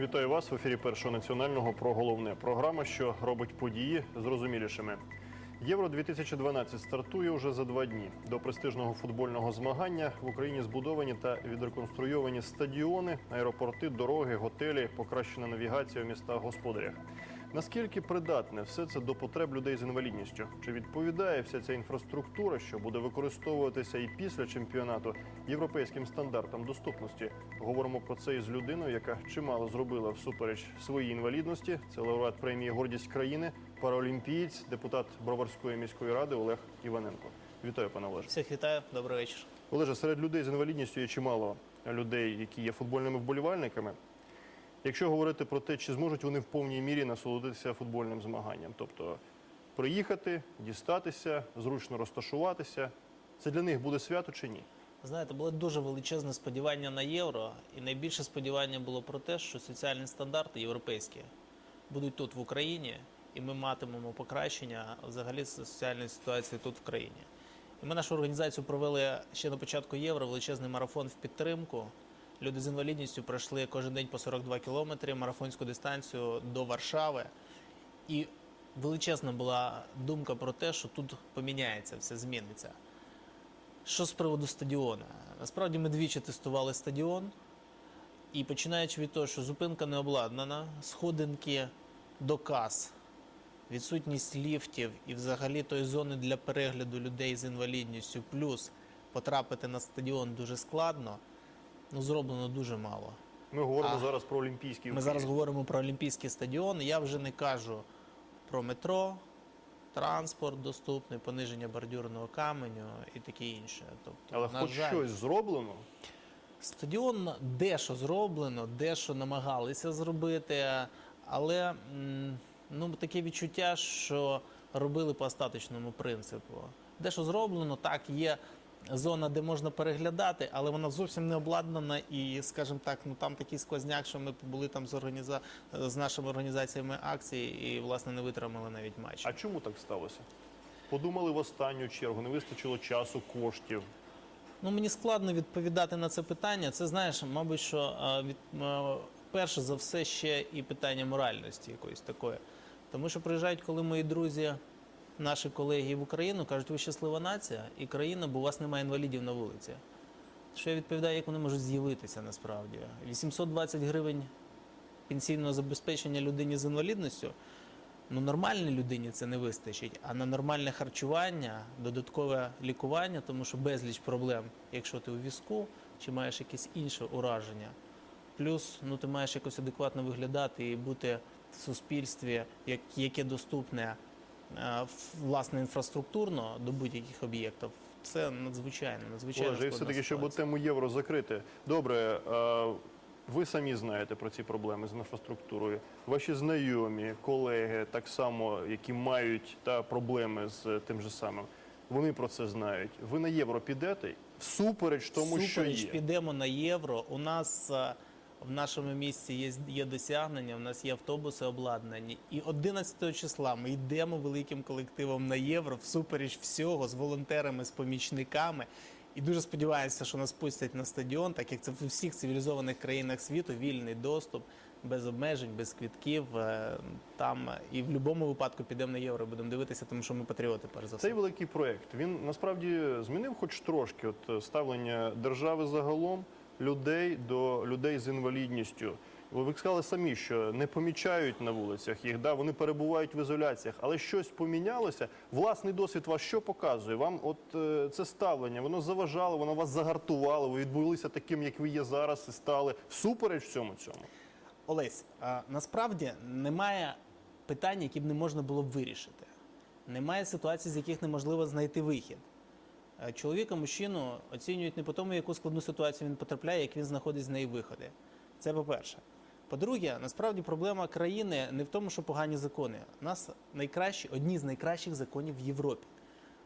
Вітаю вас в ефірі першого національного про головне. Програма, що робить події зрозумілішими. Євро 2012 стартує уже за два дні. До престижного футбольного змагання в Україні збудовані та відреконструйовані стадіони, аеропорти, дороги, готелі, покращена навігація у містах господарях. Наскільки придатне все це до потреб людей з інвалідністю? Чи відповідає вся ця інфраструктура, що буде використовуватися і після чемпіонату європейським стандартам доступності? Говоримо про це із людиною, яка чимало зробила всупереч своїй інвалідності. Це лауреат премії Гордість країни, параолімпієць, депутат Броварської міської ради Олег Іваненко. Вітаю, пане Олеже. Всіх вітаю, добрий вечір. Олеже, серед людей з інвалідністю є чимало людей, які є футбольними вболівальниками. Якщо говорити про те, чи зможуть вони в повній мірі насолодитися футбольним змаганням, тобто приїхати, дістатися, зручно розташуватися, це для них буде свято чи ні? Знаєте, було дуже величезне сподівання на євро, і найбільше сподівання було про те, що соціальні стандарти європейські будуть тут в Україні, і ми матимемо покращення взагалі соціальної ситуації тут в країні. І ми нашу організацію провели ще на початку євро величезний марафон в підтримку. Люди з інвалідністю пройшли кожен день по 42 кілометри марафонську дистанцію до Варшави. І величезна була думка про те, що тут поміняється, все зміниться. Що з приводу стадіона? Насправді ми двічі тестували стадіон, і починаючи від того, що зупинка не обладнана, сходинки до кас, відсутність ліфтів і взагалі тої зони для перегляду людей з інвалідністю, плюс потрапити на стадіон дуже складно, ну зроблено дуже мало. Ми говоримо А. зараз про Олімпійський Ми зараз говоримо про Олімпійський стадіон. Я вже не кажу про метро, транспорт доступний, пониження бордюрного каменю і таке інше. Тобто, Але хоч жаль, щось зроблено. Стадіон дещо зроблено, дещо намагалися зробити, але ну, таке відчуття, що робили по остаточному принципу. Дещо зроблено, так, є зона, де можна переглядати, але вона зовсім не обладнана і, скажімо так, ну там такий сквозняк, що ми були там з, організа... з нашими організаціями акції і, власне, не витримали навіть матч. А чому так сталося? Подумали в останню чергу, не вистачило часу, коштів. Ну, мені складно відповідати на це питання. Це знаєш, мабуть, що від, перше за все ще і питання моральності якоїсь такої. Тому що приїжджають, коли мої друзі, наші колеги в Україну, кажуть, ви щаслива нація і країна, бо у вас немає інвалідів на вулиці. Що я відповідаю, як вони можуть з'явитися насправді? 820 гривень пенсійного забезпечення людині з інвалідністю. Ну, нормальній людині це не вистачить, а на нормальне харчування, додаткове лікування, тому що безліч проблем, якщо ти у візку чи маєш якесь інше ураження. Плюс ну, ти маєш якось адекватно виглядати і бути в суспільстві, яке доступне власне інфраструктурно до будь-яких об'єктів. Це надзвичайно, надзвичайно. Олеже, і складна все-таки, щоб тему євро закрити. Добре, е, ви самі знаєте про ці проблеми з інфраструктурою. Ваші знайомі, колеги, так само, які мають та проблеми з тим же самим. Вони про це знають. Ви на євро підете всупереч тому, що Всупереч є. підемо на євро. У нас е, в нашому місті є, є досягнення, у нас є автобуси обладнані. І 11 числа ми йдемо великим колективом на євро всупереч всього з волонтерами, з помічниками. І дуже сподіваюся, що нас пустять на стадіон, так як це в усіх цивілізованих країнах світу, вільний доступ, без обмежень, без квітків. Е, Там і в будь-якому випадку підемо на євро, будемо дивитися, тому що ми патріоти, перш за все. Цей великий проект він насправді змінив хоч трошки от ставлення держави загалом людей до людей з інвалідністю. Ви сказали самі, що не помічають на вулицях їх, да, вони перебувають в ізоляціях, але щось помінялося. Власний досвід вас що показує? Вам от е, це ставлення, воно заважало, воно вас загартувало, ви відбулися таким, як ви є зараз, і стали всупереч всьому цьому. Олесь, а, насправді немає питань, які б не можна було б вирішити. Немає ситуацій, з яких неможливо знайти вихід. Е, Чоловіка, мужчину оцінюють не по тому, яку складну ситуацію він потрапляє, як він знаходить з неї виходи. Це по-перше. По-друге, насправді проблема країни не в тому, що погані закони. У нас найкращі, одні з найкращих законів в Європі.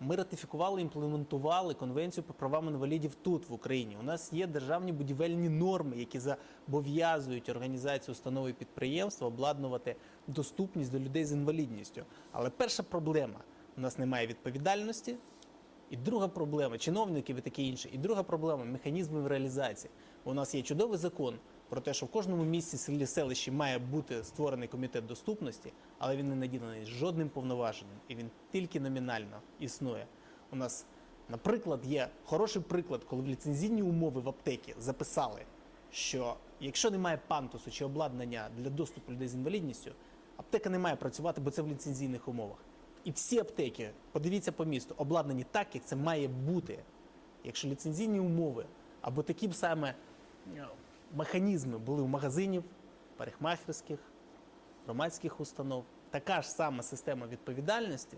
Ми ратифікували, імплементували конвенцію про правам інвалідів тут, в Україні. У нас є державні будівельні норми, які зобов'язують організацію установи підприємства обладнувати доступність до людей з інвалідністю. Але перша проблема у нас немає відповідальності. І друга проблема чиновників і таке інше. І друга проблема механізмів реалізації. У нас є чудовий закон про те, що в кожному місті, селі, селищі має бути створений комітет доступності, але він не наділений жодним повноваженням, і він тільки номінально існує. У нас, наприклад, є хороший приклад, коли в ліцензійні умови в аптекі записали, що якщо немає пантусу чи обладнання для доступу людей з інвалідністю, аптека не має працювати, бо це в ліцензійних умовах. І всі аптеки, подивіться по місту, обладнані так, як це має бути. Якщо ліцензійні умови або такі б саме е, механізми були у магазинів, парикмахерських, громадських установ, така ж сама система відповідальності,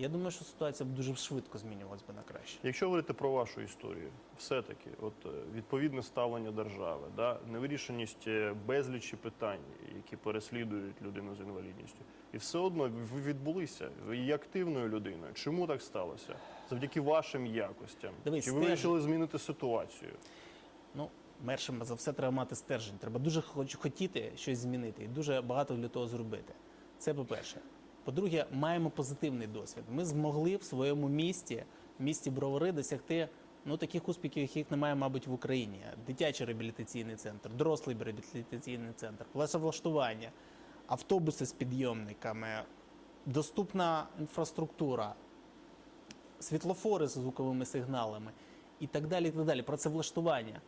я думаю, що ситуація б дуже швидко змінювалась би на краще. Якщо говорити про вашу історію, все-таки, от е, відповідне ставлення держави, да, невирішеність е, безлічі питань, які переслідують людину з інвалідністю, і все одно ви відбулися. Ви є активною людиною. Чому так сталося? Завдяки вашим якостям. Дивись, Чи ви вирішили змінити ситуацію? Ну, першим за все треба мати стержень. Треба дуже хоч- хотіти щось змінити і дуже багато для того зробити. Це по-перше. По-друге, маємо позитивний досвід. Ми змогли в своєму місті, в місті Бровари, досягти ну, таких успіхів, яких немає, мабуть, в Україні. Дитячий реабілітаційний центр, дорослий реабілітаційний центр, влаштування, автобуси з підйомниками, доступна інфраструктура, світлофори з звуковими сигналами і так далі. І так далі. Працевлаштування.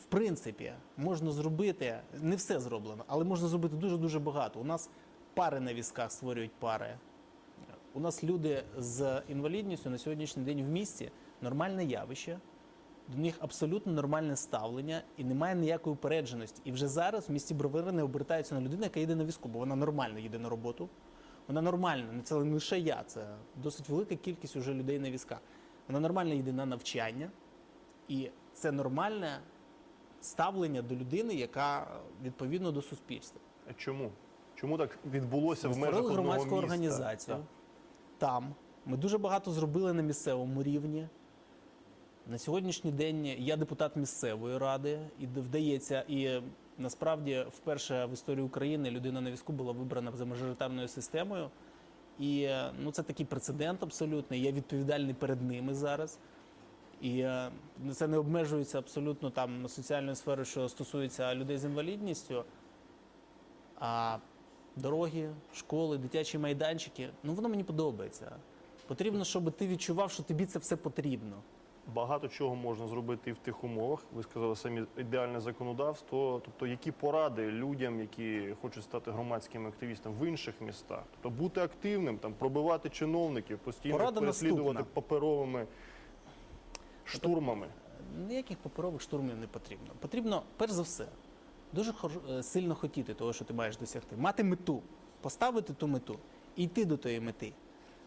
В принципі, можна зробити не все зроблено, але можна зробити дуже дуже багато. У нас пари на візках створюють пари. У нас люди з інвалідністю на сьогоднішній день в місті нормальне явище. До них абсолютно нормальне ставлення і немає ніякої упередженості. І вже зараз в місті Бровари не обертаються на людину, яка їде на візку, бо вона нормально їде на роботу. Вона нормально, не це не лише я, це досить велика кількість уже людей на візках. Вона нормально йде на навчання, і це нормальне ставлення до людини, яка відповідно до суспільства. А Чому? Чому так відбулося Ми в межах створили одного громадську міста? організацію. Так. Там ми дуже багато зробили на місцевому рівні. На сьогоднішній день я депутат місцевої ради, і вдається, і е, насправді вперше в історії України людина на візку була вибрана за мажоритарною системою. І е, ну, це такий прецедент абсолютний. Я відповідальний перед ними зараз. І е, це не обмежується абсолютно там соціальною сферою, що стосується людей з інвалідністю. А дороги, школи, дитячі майданчики, ну воно мені подобається. Потрібно, щоб ти відчував, що тобі це все потрібно. Багато чого можна зробити і в тих умовах. Ви сказали самі ідеальне законодавство. Тобто, які поради людям, які хочуть стати громадськими активістами в інших містах, тобто бути активним, там пробивати чиновників, постійно Порада переслідувати наступна. паперовими штурмами. Ніяких паперових штурмів не потрібно. Потрібно, перш за все, дуже е, сильно хотіти того, що ти маєш досягти. Мати мету, поставити ту мету і йти до тої мети.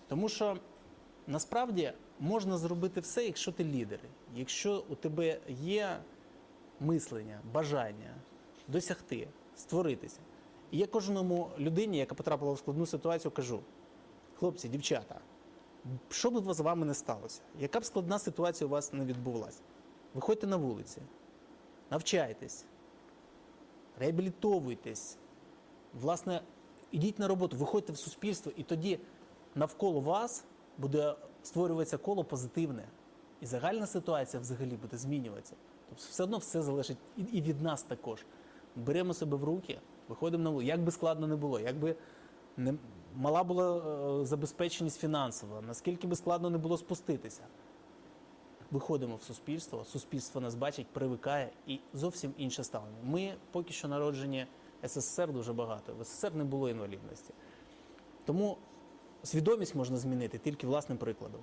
Тому що насправді можна зробити все, якщо ти лідер. Якщо у тебе є мислення, бажання досягти, створитися. І я кожному людині, яка потрапила в складну ситуацію, кажу: хлопці, дівчата, що б з вами не сталося, яка б складна ситуація у вас не відбувалася, виходьте на вулиці, навчайтесь, реабілітовуйтесь, власне, ідіть на роботу, виходьте в суспільство, і тоді навколо вас буде створюватися коло позитивне. І загальна ситуація взагалі буде змінюватися. Тобто все одно все залежить і від нас також. Беремо себе в руки, виходимо на вулицю. Як би складно не було, як би не мала була е, забезпеченість фінансова, наскільки би складно не було спуститися. Виходимо в суспільство, суспільство нас бачить, привикає і зовсім інше ставлення. Ми поки що народжені СССР дуже багато. В СССР не було інвалідності. Тому свідомість можна змінити тільки власним прикладом.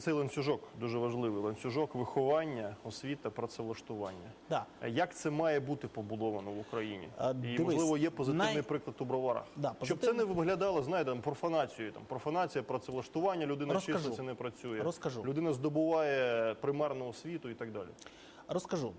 Цей ланцюжок дуже важливий. Ланцюжок виховання, освіта, працевлаштування. Да. Як це має бути побудовано в Україні? А, І дивись, можливо є позитивний най- приклад у броварах. Да, Щоб це не виглядало, знаєте, там, профанацією. Там, профанація, працевлаштування, людина Розкажу. числиться, не працює. Розкажу. Людина здобуває примарну освіту і так далі. Розкажу.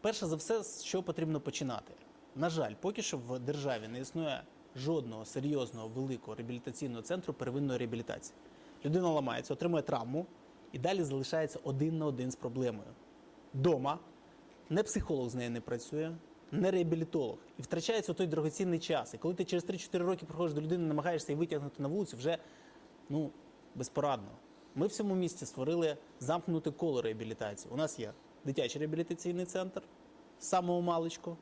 Перше за все, з чого потрібно починати. На жаль, поки що в державі не існує жодного серйозного великого реабілітаційного центру первинної реабілітації. Людина ламається, отримує травму і далі залишається один на один з проблемою. Дома не психолог з нею не працює, не реабілітолог. І втрачається той дорогоцінний час. І коли ти через 3-4 роки приходиш до людини, намагаєшся її витягнути на вулицю, вже ну, безпорадно. Ми в цьому місті створили замкнуте коло реабілітації. У нас є дитячий реабілітаційний центр, з самого маличку,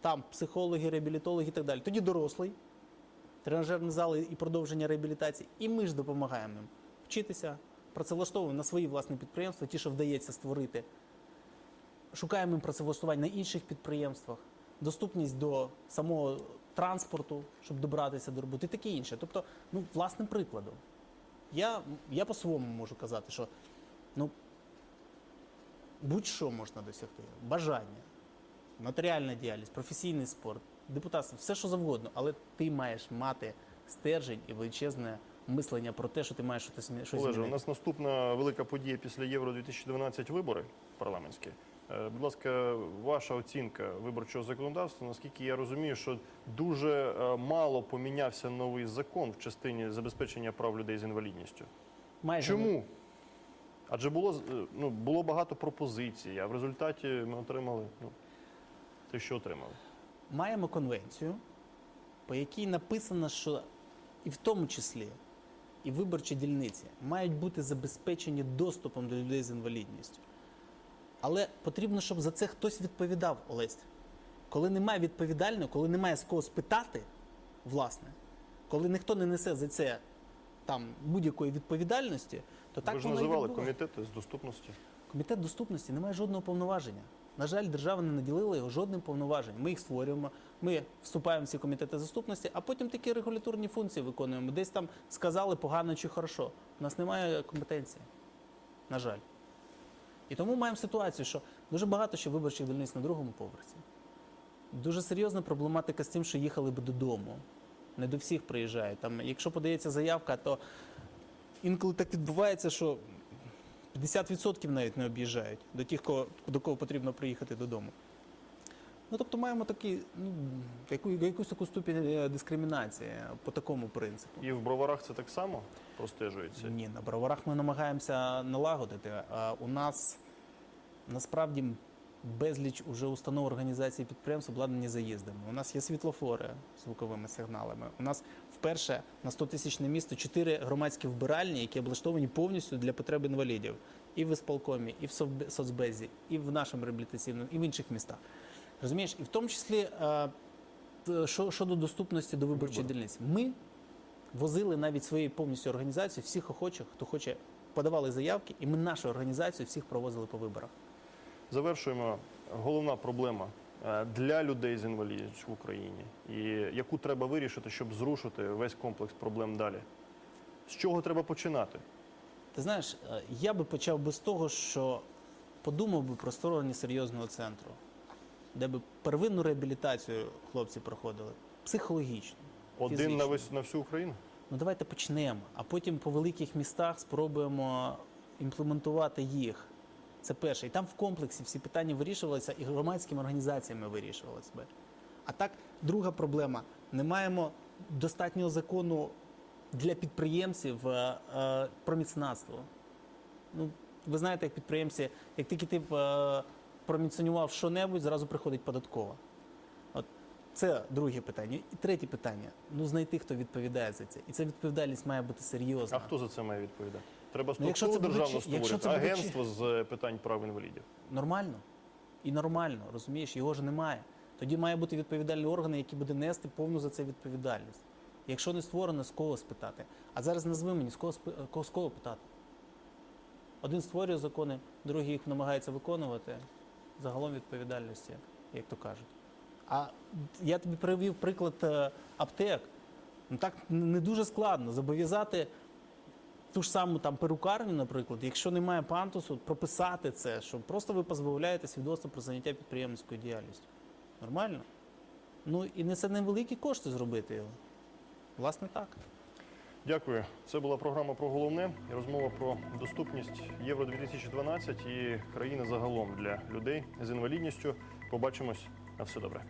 там психологи, реабілітологи і так далі. Тоді дорослий, тренажерні зали і продовження реабілітації. І ми ж допомагаємо їм вчитися, працевлаштовуємо на свої власні підприємства, ті, що вдається створити. Шукаємо їм працевлаштування на інших підприємствах, доступність до самого транспорту, щоб добратися до роботи, і таке інше. Тобто, ну, власним прикладом. Я, я по-своєму можу казати, що ну, будь-що можна досягти. Бажання, матеріальна діяльність, професійний спорт, депутатство, все що завгодно, але ти маєш мати стержень і величезне мислення про те, що ти маєш щось, щось Олеже, у нас наступна велика подія після Євро 2012 вибори парламентські. Е, Будь ласка, ваша оцінка виборчого законодавства. Наскільки я розумію, що дуже е, мало помінявся новий закон в частині забезпечення прав людей з інвалідністю. Майже не- Чому? Адже було е, ну, було багато пропозицій, а в результаті ми отримали ну, те, що отримали. маємо конвенцію, по якій написано, що і в тому числі і виборчі дільниці мають бути забезпечені доступом до людей з інвалідністю. Але потрібно, щоб за це хтось відповідав, Олесь. Коли немає відповідального, коли немає з кого спитати, власне, коли ніхто не несе за це там будь-якої відповідальності, то так Ви ж називали комітети з доступності. Комітет доступності не має жодного повноваження. На жаль, держава не наділила його жодним повноваженням. Ми їх створюємо, ми вступаємо в ці комітети доступності, а потім такі регуляторні функції виконуємо. Десь там сказали погано чи хорошо. У нас немає компетенції. На жаль. І тому маємо ситуацію, що дуже багато ще виборчих дільниць на другому поверсі. Дуже серйозна проблематика з тим, що їхали би додому. Не до всіх приїжджають. Там, якщо подається заявка, то інколи так відбувається, що 50% навіть не об'їжджають до тих, кого, до кого потрібно приїхати додому. Ну, тобто маємо такі, ну, яку, якусь таку ступінь е, дискримінації по такому принципу. І в броварах це так само простежується. Ні, на броварах ми намагаємося налагодити. А у нас насправді безліч уже установ організації підприємств обладнані заїздами. У нас є світлофори з звуковими сигналами. У нас вперше на 100 тисячне місто чотири громадські вбиральні, які облаштовані повністю для потреб інвалідів. І в ісполкомі, і в соцбезі, і в нашому реабілітаційному, і в інших містах. Розумієш, і в тому числі е, щодо доступності до виборчих Вибори. дільниць. Ми возили навіть своєю повністю організацією всіх охочих, хто хоче, подавали заявки, і ми нашу організацію всіх провозили по виборах. Завершуємо. Головна проблема е, для людей з інвалідністю в Україні, і яку треба вирішити, щоб зрушити весь комплекс проблем далі. З чого треба починати? Ти знаєш, е, я би почав би з того, що подумав би про створення серйозного центру, де би первинну реабілітацію хлопці проходили, психологічну. Один фізично. на весь на всю Україну? Ну давайте почнемо, а потім по великих містах спробуємо імплементувати їх. Це перше. І там в комплексі всі питання вирішувалися і громадськими організаціями вирішувалися би. А так, друга проблема: не маємо достатнього закону для підприємців е, е, про міцнацтво. Ну, ви знаєте, як підприємці, як тільки ти е, проміценював що-небудь, зразу приходить податкова. Це друге питання. І третє питання: ну знайти, хто відповідає за це. І ця відповідальність має бути серйозна. А хто за це має відповідати? Треба Ну, якщо структуру це буде державну чи- якщо створити, це буде агентство з питань прав інвалідів. Нормально. І нормально, розумієш, його ж немає. Тоді має бути відповідальний орган, який буде нести повну за це відповідальність. Якщо не створено, з кого спитати. А зараз назви мені, з кого, спи- кого- з кого питати. Один створює закони, другий їх намагається виконувати. Загалом відповідальності, як то кажуть. А я тобі привів приклад е, аптек. Ну так не дуже складно зобов'язати ту ж саму там перукарню, наприклад, якщо немає пантусу, прописати це, що просто ви позбавляєте свідоцтва про заняття підприємницькою діяльністю. Нормально? Ну і не це невеликі кошти зробити його. Власне так. Дякую. Це була програма про головне і розмова про доступність Євро 2012 і країни загалом для людей з інвалідністю. Побачимось. На все добре.